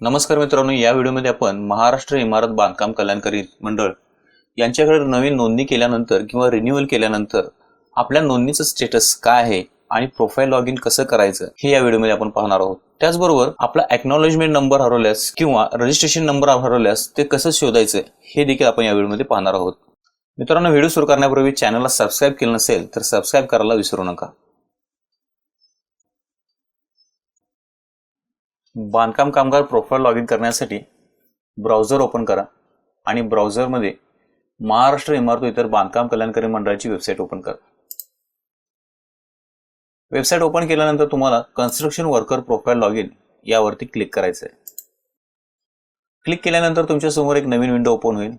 नमस्कार मित्रांनो या व्हिडिओमध्ये आपण महाराष्ट्र इमारत बांधकाम कल्याणकारी मंडळ यांच्याकडे नवीन नोंदणी केल्यानंतर किंवा रिन्युअल केल्यानंतर आपल्या नोंदणीचं स्टेटस काय आहे आणि प्रोफाईल लॉग इन कसं करायचं हे या व्हिडिओमध्ये आपण पाहणार आहोत. त्याचबरोबर आपला एक्नॉलेजमेंट नंबर हरवल्यास किंवा रजिस्ट्रेशन नंबर हरवल्यास ते कसं शोधायचं हे देखील आपण या व्हिडिओमध्ये पाहणार आहोत. मित्रांनो व्हिडिओ सुरू करण्यापूर्वी चॅनलला सबस्क्राईब केलं नसेल तर सबस्क्राईब करायला विसरू नका. बांधकाम कामगार प्रोफाईल लॉग इन करण्यासाठी ब्राउझर ओपन करा आणि ब्राउझरमध्ये महाराष्ट्र इमारत इतर बांधकाम कल्याणकारी मंडळाची वेबसाईट ओपन करा. वेबसाईट ओपन केल्यानंतर तुम्हाला construction worker profile log in यावरती क्लिक करायचं आहे क्लिक केल्यानंतर तुमच्यासमोर एक नवीन विंडो ओपन होईल.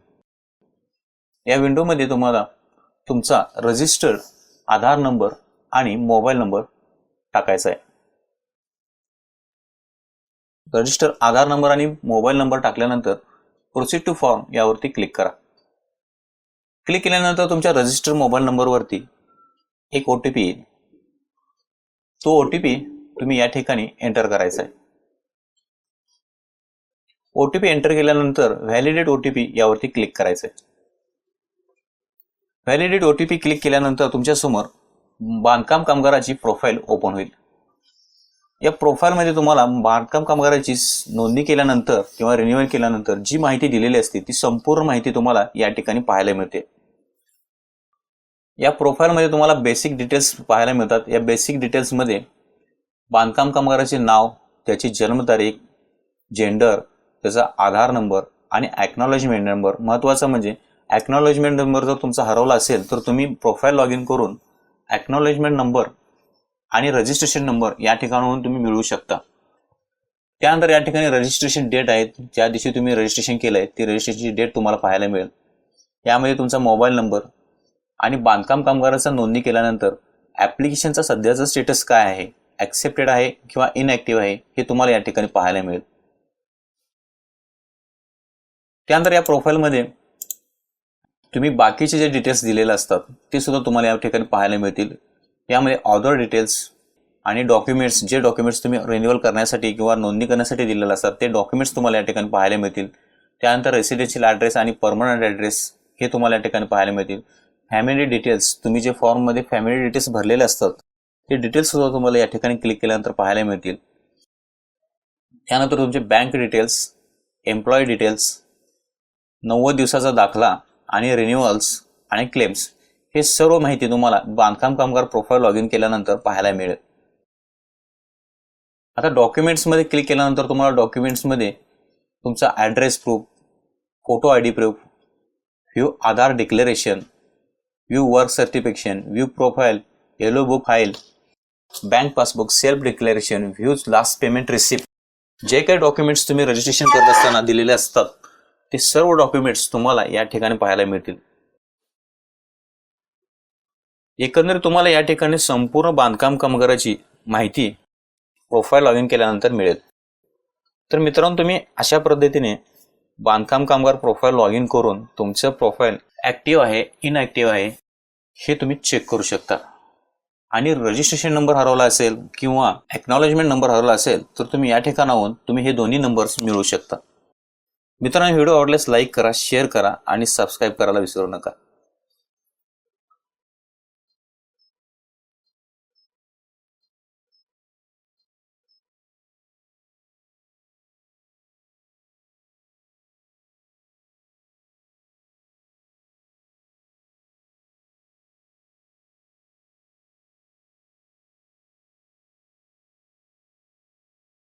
या विंडोमध्ये तुम्हाला तुमचा रजिस्टर्ड आधार नंबर आणि मोबाईल नंबर टाकायचा आहे. रजिस्टर आधार नंबर आणि मोबाईल नंबर टाकल्यानंतर प्रोसीड टू फॉर्म यावरती क्लिक करा. क्लिक केल्यानंतर तुमच्या रजिस्टर मोबाईल नंबरवरती एक ओ टी पी येईल. तो ओ टी पी तुम्ही या ठिकाणी एंटर करायचा आहे. ओ टी पी एंटर केल्यानंतर व्हॅलिडेट ओ टी पी यावरती क्लिक करायचं आहे. Validate O T P click केल्यानंतर तुमच्यासमोर बांधकाम कामगाराची प्रोफाईल ओपन होईल. या प्रोफाईलमध्ये तुम्हाला बांधकाम कामगाराची नोंदणी केल्यानंतर किंवा रिन्युअल केल्यानंतर जी माहिती दिलेली असते ती संपूर्ण माहिती तुम्हाला या ठिकाणी पाहायला मिळते. या प्रोफाईलमध्ये तुम्हाला बेसिक डिटेल्स पाहायला मिळतात. या बेसिक डिटेल्समध्ये बांधकाम कामगाराचे नाव त्याची जन्मतारीख जेंडर त्याचा आधार नंबर आणि ॲक्नॉलॉजमेंट नंबर महत्त्वाचं म्हणजे ॲक्नॉलॉजमेंट नंबर जर तुमचा हरवला असेल तर तुम्ही प्रोफाईल लॉग इन करून ॲक्नॉलॉजमेंट नंबर आणि रजिस्ट्रेशन नंबर या ठिकाणाहून तुम्ही मिळवू शकता. त्यानंतर या ठिकाणी रजिस्ट्रेशन डेट आहे. ज्या दिवशी तुम्ही रजिस्ट्रेशन केलंय ती रजिस्ट्रेशनची डेट तुम्हाला पाहायला मिळेल. यामध्ये तुमचा मोबाईल नंबर आणि बांधकाम कामगाराचा नोंदणी केल्यानंतर ॲप्लिकेशनचा सध्याचा स्टेटस काय आहे ॲक्सेप्टेड आहे किंवा इनॲक्टिव्ह आहे हे तुम्हाला या ठिकाणी पाहायला मिळेल. त्यानंतर या प्रोफाईलमध्ये तुम्ही बाकीचे जे डिटेल्स दिलेले असतात ते सुद्धा तुम्हाला या ठिकाणी पाहायला मिळतील. यामध्ये ऑदर डिटेल्स आणि डॉक्युमेंट्स जे डॉक्युमेंट्स तुम्ही रिन्युअल करण्यासाठी किंवा नोंदणी करण्यासाठी दिलेले असतात ते डॉक्युमेंट्स तुम्हाला या ठिकाणी पाहायला मिळतील. त्यानंतर रेसिडेन्शियल ॲड्रेस आणि परमनंट ॲड्रेस हे तुम्हाला या ठिकाणी पाहायला मिळतील. फॅमिली डिटेल्स तुम्ही जे फॉर्ममध्ये फॅमिली डिटेल्स भरलेले असतात ते डिटेल्स सुद्धा तुम्हाला या ठिकाणी क्लिक केल्यानंतर पाहायला मिळतील. त्यानंतर तुमचे बँक डिटेल्स एम्प्लॉई डिटेल्स नव्वद दिवसाचा दाखला आणि रिन्युअल्स आणि क्लेम्स हे सर्व माहिती तुम्हाला बांधकाम कामगार प्रोफाईल लॉग इन केल्यानंतर पाहायला मिळेल. आता डॉक्युमेंट्समध्ये क्लिक केल्यानंतर तुम्हाला डॉक्युमेंट्समध्ये तुमचा address proof photo I D proof view Aadhaar declaration view work certification view profile yellow book file bank passbook self declaration views last payment receipt जे काही डॉक्युमेंट्स तुम्ही रजिस्ट्रेशन करत असताना दिलेले असतात ते सर्व डॉक्युमेंट्स तुम्हाला या ठिकाणी पाहायला मिळतील. एकंदरीत तुम्हाला या ठिकाणी संपूर्ण बांधकाम कामगाराची माहिती प्रोफाईल लॉग इन केल्यानंतर मिळेल. तर मित्रांनो तुम्ही अशा पद्धतीने बांधकाम कामगार प्रोफाईल लॉग इन करून तुमचं प्रोफाईल ॲक्टिव्ह आहे इनॲक्टिव्ह आहे हे तुम्ही चेक करू शकता. आणि रजिस्ट्रेशन नंबर हरवला असेल किंवा एक्नॉलेजमेंट नंबर हरवला असेल तर तुम्ही या ठिकाणाहून तुम्ही हे दोन्ही नंबर्स मिळवू शकता. मित्रांनो व्हिडिओ आवडल्यास लाईक करा शेअर करा आणि सबस्क्राईब करायला विसरू नका.